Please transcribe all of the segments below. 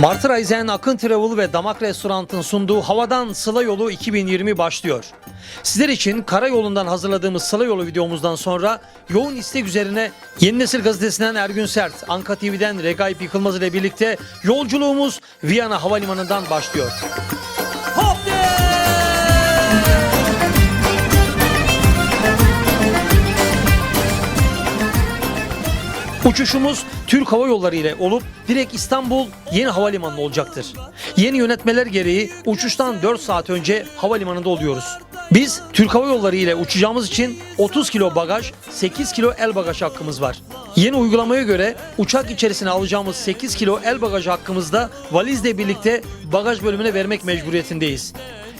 Martı Raizen Akın Travel ve Damak Restorant'ın sunduğu Havadan Sıla Yolu 2020 başlıyor. Sizler için karayolundan hazırladığımız Sıla Yolu videomuzdan sonra yoğun istek üzerine Yeni Nesil Gazetesi'nden Ergün Sert, Anka TV'den Regaip Yıkılmaz ile birlikte yolculuğumuz Viyana Havalimanı'ndan başlıyor. Uçuşumuz Türk Hava Yolları ile olup direkt İstanbul Yeni Havalimanı olacaktır. Yeni yönetmeler gereği uçuştan 4 saat önce havalimanında oluyoruz. Biz Türk Hava Yolları ile uçacağımız için 30 kilo bagaj, 8 kilo el bagaj hakkımız var. Yeni uygulamaya göre uçak içerisine alacağımız 8 kilo el bagaj hakkımızda valizle birlikte bagaj bölümüne vermek mecburiyetindeyiz.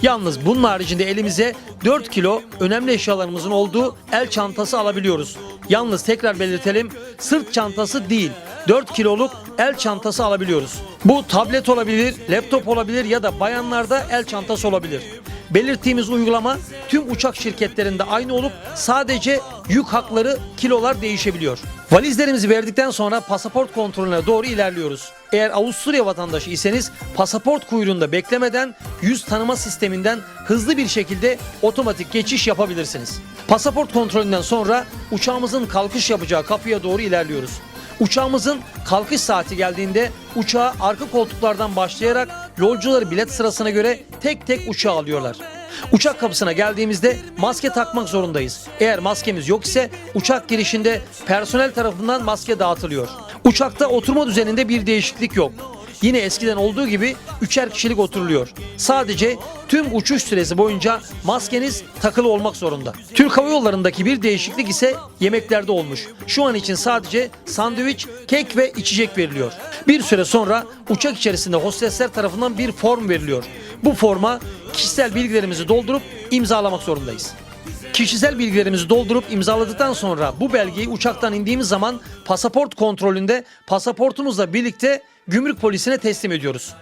Yalnız bunun haricinde elimize 4 kilo önemli eşyalarımızın olduğu el çantası alabiliyoruz. Yalnız tekrar belirtelim sırt çantası değil 4 kiloluk el çantası alabiliyoruz. Bu tablet olabilir, laptop olabilir ya da bayanlarda el çantası olabilir. Belirttiğimiz uygulama tüm uçak şirketlerinde aynı olup sadece yük hakları kilolar değişebiliyor. Valizlerimizi verdikten sonra pasaport kontrolüne doğru ilerliyoruz. Eğer Avusturya vatandaşı iseniz pasaport kuyruğunda beklemeden yüz tanıma sisteminden hızlı bir şekilde otomatik geçiş yapabilirsiniz. Pasaport kontrolünden sonra uçağımızın kalkış yapacağı kapıya doğru ilerliyoruz. Uçağımızın kalkış saati geldiğinde uçağa arka koltuklardan başlayarak yolcuları bilet sırasına göre tek tek uçağa alıyorlar. Uçak kapısına geldiğimizde maske takmak zorundayız. Eğer maskemiz yok ise uçak girişinde personel tarafından maske dağıtılıyor. Uçakta oturma düzeninde bir değişiklik yok. Yine eskiden olduğu gibi üçer kişilik oturuluyor. Sadece tüm uçuş süresi boyunca maskeniz takılı olmak zorunda. Türk Hava Yolları'ndaki bir değişiklik ise yemeklerde olmuş. Şu an için sadece sandviç, kek ve içecek veriliyor. Bir süre sonra uçak içerisinde hostesler tarafından bir form veriliyor. Bu forma kişisel bilgilerimizi doldurup imzalamak zorundayız. Kişisel bilgilerimizi doldurup imzaladıktan sonra bu belgeyi uçaktan indiğimiz zaman pasaport kontrolünde pasaportumuzla birlikte gümrük polisine teslim ediyoruz.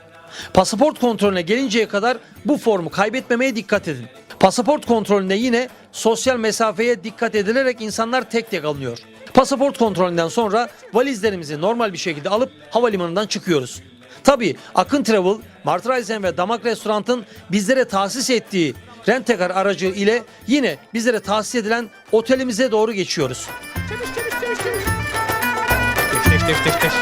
Pasaport kontrolüne gelinceye kadar bu formu kaybetmemeye dikkat edin. Pasaport kontrolünde yine sosyal mesafeye dikkat edilerek insanlar tek tek alınıyor. Pasaport kontrolünden sonra valizlerimizi normal bir şekilde alıp havalimanından çıkıyoruz. Tabi Akın Travel, Mart Reisen ve Damak Restorant'ın bizlere tahsis ettiği rentekar aracı ile yine bizlere tahsis edilen otelimize doğru geçiyoruz. Teş teş teş teş.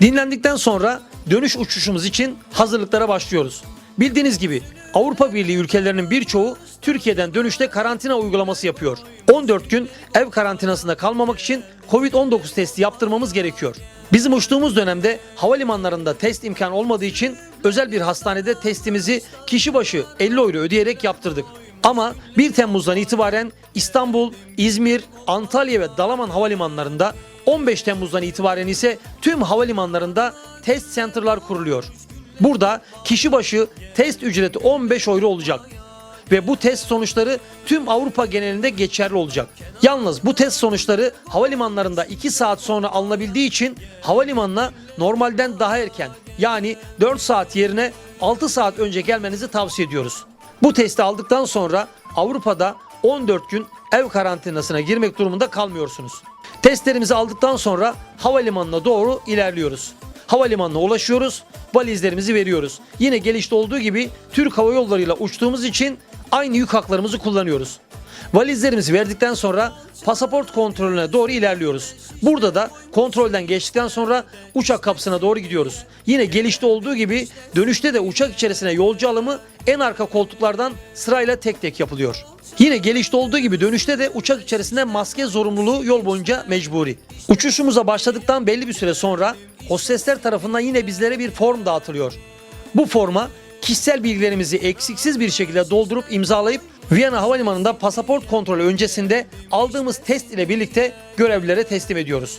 Dinlendikten sonra dönüş uçuşumuz için hazırlıklara başlıyoruz. Bildiğiniz gibi Avrupa Birliği ülkelerinin birçoğu Türkiye'den dönüşte karantina uygulaması yapıyor. 14 gün ev karantinasında kalmamak için Covid-19 testi yaptırmamız gerekiyor. Bizim uçtuğumuz dönemde havalimanlarında test imkanı olmadığı için özel bir hastanede testimizi kişi başı 50 euro ödeyerek yaptırdık. Ama 1 Temmuz'dan itibaren İstanbul, İzmir, Antalya ve Dalaman havalimanlarında 15 Temmuz'dan itibaren ise tüm havalimanlarında test center'lar kuruluyor. Burada kişi başı test ücreti 15 euro olacak ve bu test sonuçları tüm Avrupa genelinde geçerli olacak. Yalnız bu test sonuçları havalimanlarında 2 saat sonra alınabildiği için havalimanına normalden daha erken yani 4 saat yerine 6 saat önce gelmenizi tavsiye ediyoruz. Bu testi aldıktan sonra Avrupa'da 14 gün ev karantinasına girmek durumunda kalmıyorsunuz. Testlerimizi aldıktan sonra havalimanına doğru ilerliyoruz. Havalimanına ulaşıyoruz, valizlerimizi veriyoruz. Yine gelişte olduğu gibi Türk Hava Yolları ile uçtuğumuz için aynı yük haklarımızı kullanıyoruz. Valizlerimizi verdikten sonra pasaport kontrolüne doğru ilerliyoruz. Burada da kontrolden geçtikten sonra uçak kapısına doğru gidiyoruz. Yine gelişte olduğu gibi dönüşte de uçak içerisine yolcu alımı en arka koltuklardan sırayla tek tek yapılıyor. Yine gelişte olduğu gibi dönüşte de uçak içerisinde maske zorunluluğu yol boyunca mecburi. Uçuşumuza başladıktan belli bir süre sonra hostesler tarafından yine bizlere bir form dağıtılıyor. Bu forma kişisel bilgilerimizi eksiksiz bir şekilde doldurup imzalayıp Viyana Havalimanı'nda pasaport kontrolü öncesinde aldığımız test ile birlikte görevlilere teslim ediyoruz.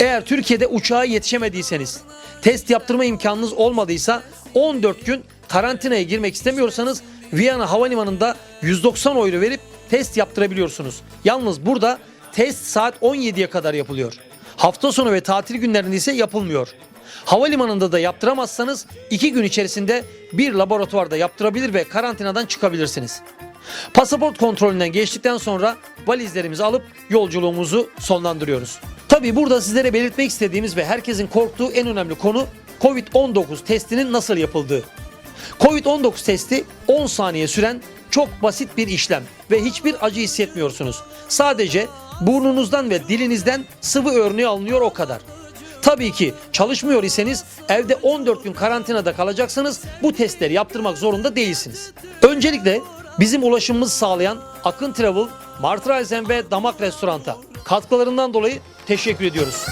Eğer Türkiye'de uçağa yetişemediyseniz, test yaptırma imkanınız olmadıysa 14 gün karantinaya girmek istemiyorsanız Viyana Havalimanı'nda 190 euro verip test yaptırabiliyorsunuz. Yalnız burada test saat 17'ye kadar yapılıyor. Hafta sonu ve tatil günlerinde ise yapılmıyor. Havalimanında da yaptıramazsanız 2 gün içerisinde bir laboratuvarda yaptırabilir ve karantinadan çıkabilirsiniz. Pasaport kontrolünden geçtikten sonra valizlerimizi alıp yolculuğumuzu sonlandırıyoruz. Tabii burada sizlere belirtmek istediğimiz ve herkesin korktuğu en önemli konu Covid-19 testinin nasıl yapıldığı. Covid-19 testi 10 saniye süren çok basit bir işlem ve hiçbir acı hissetmiyorsunuz. Sadece burnunuzdan ve dilinizden sıvı örneği alınıyor o kadar. Tabii ki çalışmıyor iseniz evde 14 gün karantinada kalacaksınız. Bu testleri yaptırmak zorunda değilsiniz. Öncelikle bizim ulaşımımızı sağlayan Akın Travel, Mart Reisen ve Damak Restorant'a katkılarından dolayı teşekkür ediyoruz.